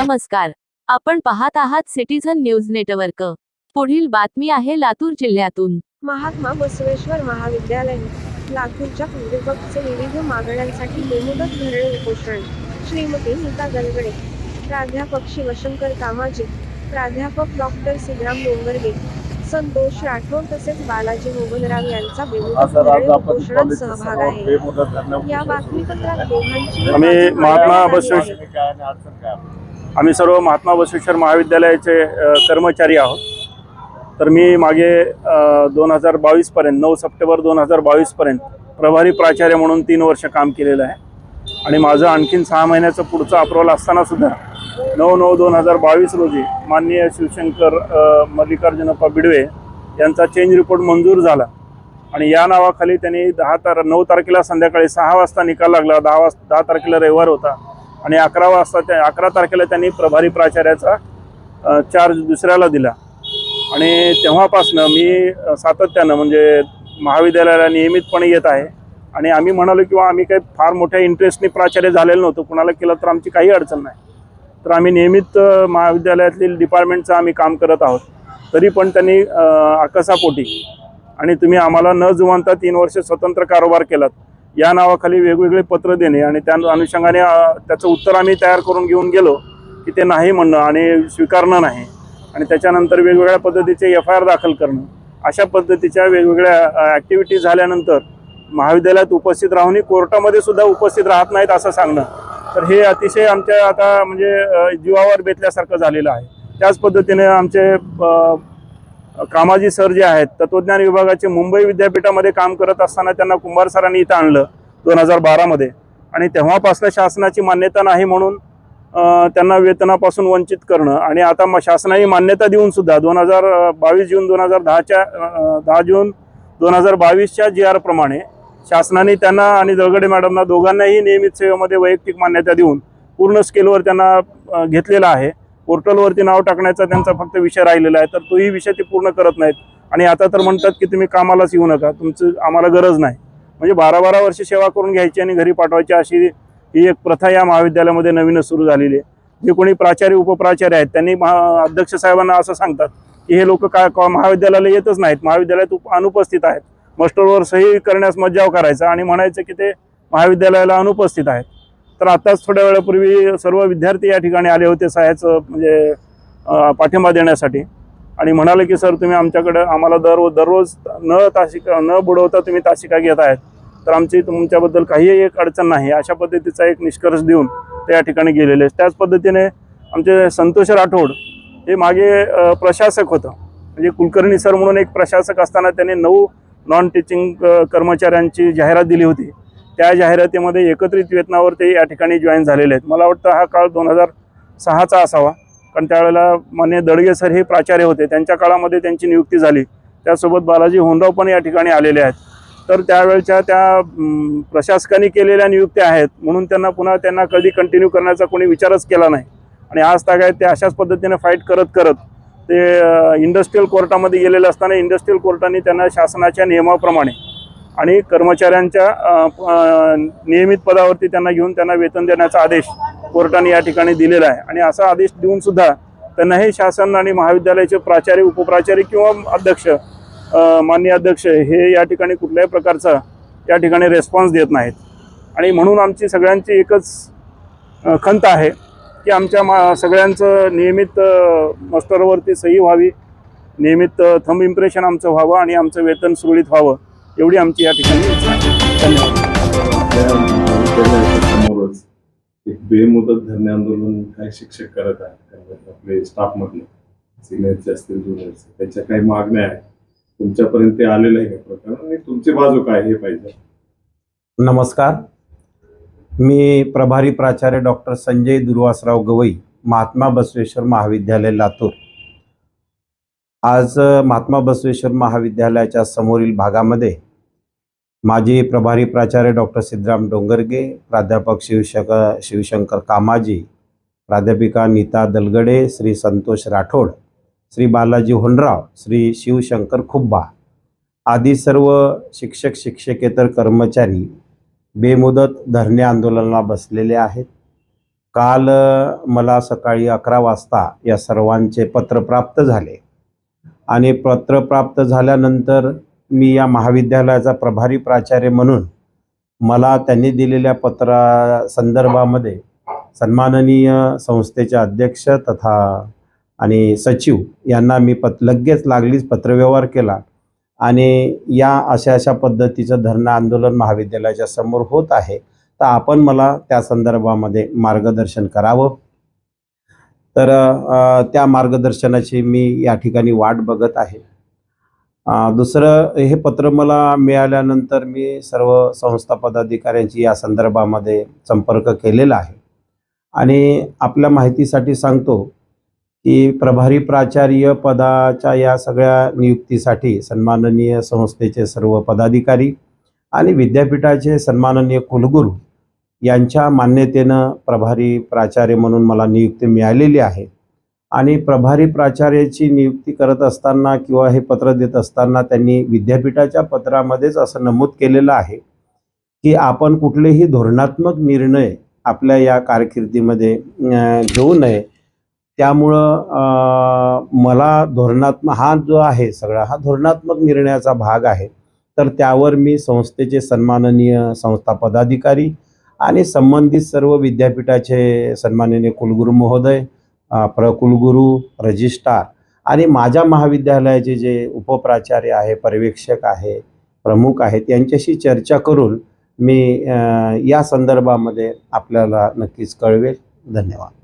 नमस्कार. आपण पाहत आहात सिटीझन न्यूज नेटवर्क. पुढील बातमी आहे लातूर जिल्ह्यातून. महात्मा बसवेश्वर महाविद्यालय लातूरच्या प्राध्यापकचे विविध मागण्यांसाठी बेमुदत धरणे उपोषण. श्रीमती नीता दलगडे प्राध्यापक शिवशंकर कामाजी प्राध्यापक डॉक्टर सिद्धराम डोंगरगे संतोष राठोड तसेच बालाजी मोगलराव यांचा बेमुदत सहभाग आहे. या बातमीपत्रात दोघांची महात्मा बसवेश्वर- आम्ही सर्व महात्मा बसवेश्वर महाविद्यालयाचे कर्मचारी आहोत. तर मी मागे दोन हजार बावीसपर्यंत नऊ सप्टेंबर दोन हजार बावीसपर्यंत प्रभारी प्राचार्य म्हणून तीन वर्ष काम केलेलं आहे. आणि माझं आणखीन सहा महिन्याचं पुढचं अप्रोवल असताना सुद्धा नऊ नऊ दोन हजार बावीस रोजी माननीय शिवशंकर मल्लिकार्जुनप्पा बिडवे यांचा चेंज रिपोर्ट मंजूर झाला. आणि या नावाखाली त्यांनी दहा तार नऊ तारखेला संध्याकाळी सहा वाजता निकाल लागला. दहा वाजता दहा तारखेला रविवार होता. आणि अकरा वाजता त्या अकरा तारखेला त्यांनी प्रभारी प्राचार्याचा चार्ज दुसऱ्याला दिला. आणि तेव्हापासनं मी सातत्यानं म्हणजे महाविद्यालयाला नियमितपणे येत आहे. आणि आम्ही म्हणालो किंवा आम्ही काही फार मोठ्या इंटरेस्टने प्राचार्य झालेलं नव्हतं. कुणाला केलं तर आमची काही अडचण नाही. तर आम्ही नियमित महाविद्यालयातील डिपार्टमेंटचं आम्ही काम करत आहोत. तरी पण त्यांनी आकसापोटी आणि तुम्ही आम्हाला न जुमानता तीन वर्ष स्वतंत्र कारोबार केलात. या नावाखाली वेगवेगळे पत्र देणे आणि त्या अनुषंगाने त्याचं उत्तर आम्ही तयार करून घेऊन गेलो की ते नाही म्हणणं आणि स्वीकारणं नाही. आणि त्याच्यानंतर वेगवेगळ्या पद्धतीचे एफ आय आर दाखल करणं. अशा पद्धतीच्या वेगवेगळ्या ॲक्टिव्हिटीज झाल्यानंतर महाविद्यालयात उपस्थित राहूनही कोर्टामध्ये सुद्धा उपस्थित राहत नाहीत असं सांगणं. तर हे अतिशय आमच्या आता म्हणजे जीवावर बेतल्यासारखं झालेलं आहे. त्याच पद्धतीने आमचे कामाजी सर जे आहेत तत्वज्ञान विभागाचे मुंबई विद्यापीठामध्ये काम करत असताना त्यांना कुंभार सरांनी इथं आणलं दोन हजार बारामध्ये. आणि तेव्हापासून शासनाची मान्यता नाही म्हणून त्यांना वेतनापासून वंचित करणं. आणि आता मग शासनाने मान्यता देऊन सुद्धा दोन हजार बावीस जून दोन हजार दहाच्या दहा जून दोन हजार बावीसच्या जी आर प्रमाणे शासनाने त्यांना आणि दळगडे मॅडमना दोघांनाही नियमित सेवेमध्ये वैयक्तिक मान्यता देऊन पूर्ण स्केलवर त्यांना घेतलेलं आहे. पोर्टलवरती नाव टाकण्याचा त्यांचा फक्त विषय राहिलेला आहे. तर तोही विषय ते पूर्ण करत नाहीत. आणि आता तर म्हणतात की तुम्ही कामालाच येऊ नका. तुमचं आम्हाला गरज नाही. म्हणजे बारा बारा वर्ष सेवा करून घ्यायची आणि घरी पाठवायची अशी ही एक प्रथा या महाविद्यालयामध्ये नवीनच सुरू झालेली आहे. जे कोणी प्राचार्य उपप्राचार्य आहेत त्यांनी महा अध्यक्ष साहेबांना असं सांगतात की हे लोक काय का- महाविद्यालयाला येतच नाहीत. महाविद्यालयात उप अनुपस्थित आहेत. मास्टरवर सही करण्यास मज्जाव करायचा आणि म्हणायचं की ते महाविद्यालयाला अनुपस्थित आहेत. तर आताच थोड्या वेळापूर्वी सर्व विद्यार्थी या ठिकाणी आले होते सहाय्याचं म्हणजे पाठिंबा देण्यासाठी. आणि म्हणाले की सर तुम्ही आमच्याकडं आम्हाला दर दररोज न तासिका न बुडवता तुम्ही तासिका घेत आहेत. तर आमची तुमच्याबद्दल काहीही एक अडचण नाही. अशा पद्धतीचा एक निष्कर्ष देऊन ते या ठिकाणी गेलेले. त्याच पद्धतीने आमचे संतोष राठोड हे मागे प्रशासक होतं. म्हणजे कुलकर्णी सर म्हणून एक प्रशासक असताना त्यांनी नऊ नॉन टीचिंग कर्मचाऱ्यांची जाहिरात दिली होती. त्या जाहिरातीमध्ये एकत्रित वेतनावर ते या ठिकाणी जॉईन झालेले आहेत. मला वाटतं हा काळ दोन हजार सहाचा असावा. कारण त्यावेळेला मान्य दडगे सर हे प्राचार्य होते. त्यांच्या काळामध्ये त्यांची नियुक्ती झाली. त्यासोबत बालाजी होनराव पण या ठिकाणी आलेले आहेत. तर त्यावेळच्या त्या प्रशासकाने प्रशासकांनी केलेल्या नियुक्त्या आहेत. म्हणून त्यांना पुन्हा त्यांना कधी कंटिन्यू करण्याचा कोणी विचारच केला नाही. आणि आज तागायत ते अशाच पद्धतीने फाईट करत करत ते इंडस्ट्रीयल कोर्टामध्ये गेलेले असताना इंडस्ट्रीयल कोर्टाने त्यांना शासनाच्या नियमाप्रमाणे आणि कर्मचाऱ्यांच्या नियमित पदावरती त्यांना घेऊन त्यांना वेतन देण्याचा आदेश कोर्टाने या ठिकाणी दिलेला आहे. आणि असा आदेश देऊन सुद्धा त्यांना हे शासन आणि महाविद्यालयाचे प्राचार्य उपप्राचार्य किंवा अध्यक्ष मान्य अध्यक्ष हे या ठिकाणी कुठल्याही प्रकारचा या ठिकाणी रेस्पॉन्स देत नाहीत. आणि म्हणून आमची सगळ्यांची एकच खंत आहे की आमच्या मा सगळ्यांचं नियमित अ, मस्टरवरती सही व्हावी नियमित थंब इम्प्रेशन आमचं व्हावं आणि आमचं वेतन सुरळीत व्हावं. एवढी आमची या ठिकाणी धन्यवाद. एक बेमुदत धरणे आंदोलन काही शिक्षक करत आहेत आपले स्टाफ मधले सिनियरचे असतील ज्युनियरचे त्यांच्या काही मागण्या आहेत. तुमच्यापर्यंत ते आलेलं आहे का प्रकरण? आणि तुमची बाजू काय हे पाहिजे? नमस्कार. मी प्रभारी प्राचार्य डॉक्टर संजय दुर्वासराव गवई महात्मा बसवेश्वर महाविद्यालय लातूर. आज महात्मा बसवेश्वर महाविद्यालयाच्या समोरील भागामध्ये माजी प्रभारी प्राचार्य डॉक्टर सिद्धराम डोंगरगे प्राध्यापक शिवशंकर शिवशंकर कामाजी प्राध्यापिका नीता दलगडे श्री संतोष राठोड श्री बालाजी होनराव श्री शिवशंकर खुब्बा आदी सर्व शिक्षक शिक्षकेतर कर्मचारी बेमुदत धरणे आंदोलनाला बसलेले आहेत. काल मला सकाळी अकरा वाजता या सर्वांचे पत्र प्राप्त झाले. आणि पत्र प्राप्त झाल्यानंतर मी या महाविद्यालयाचा प्रभारी प्राचार्य म्हणून मला त्यांनी दिलेल्या पत्रा संदर्भामध्ये सन्माननीय संस्थेचे अध्यक्ष तथा आणि सचिव यांना मी पत लगेच लागलीच पत्रव्यवहार केला. आणि या अशा अशा पद्धतीचं धरणं आंदोलन महाविद्यालयाच्या समोर होत आहे. तर आपण मला त्या संदर्भामध्ये मार्गदर्शन करावं. तर त्या मार्गदर्शनाची मी या ठिकाणी वाट बघत आहे. दुसरं हे पत्र मला मिळाल्यानंतर मी सर्व संस्था पदाधिकाऱ्यांची या संदर्भामध्ये संपर्क केलेला आहे. आणि आपल्या माहितीसाठी सांगतो की प्रभारी प्राचार्य पदाच्या या सगळ्या नियुक्तीसाठी सन्माननीय संस्थेचे सर्व पदाधिकारी आणि विद्यापीठाचे सन्माननीय कुलगुरू यांच्या मान्यतेनं प्रभारी प्राचार्य म्हणून मला नियुक्ती मिळालेली आहे. आणि प्रभारी प्राचार्याची नियुक्ती करत असताना किंवा हे पत्र देत असताना त्यांनी विद्यापीठाच्या पत्रामध्येच असं नमूद केलेलं आहे की आपण कुठलेही धोरणात्मक निर्णय आपल्या या कारकिर्दीमध्ये घेऊ नये. त्यामुळं मला धोरणात्मक हा जो आहे सगळा हा धोरणात्मक निर्णयाचा भाग आहे. तर त्यावर मी संस्थेचे सन्माननीय संस्था पदाधिकारी आणि संबंधित सर्व विद्यापीठाचे सन्माननीय कुलगुरू महोदय प्रकुलगुरू रजिस्ट्रार आणि माझ्या महाविद्यालयाचे जे उपप्राचार्य आहे पर्यवेक्षक आहे प्रमुख आहेत यांच्याशी चर्चा करून मी या संदर्भामध्ये आपल्याला नक्कीच कळवेल. धन्यवाद.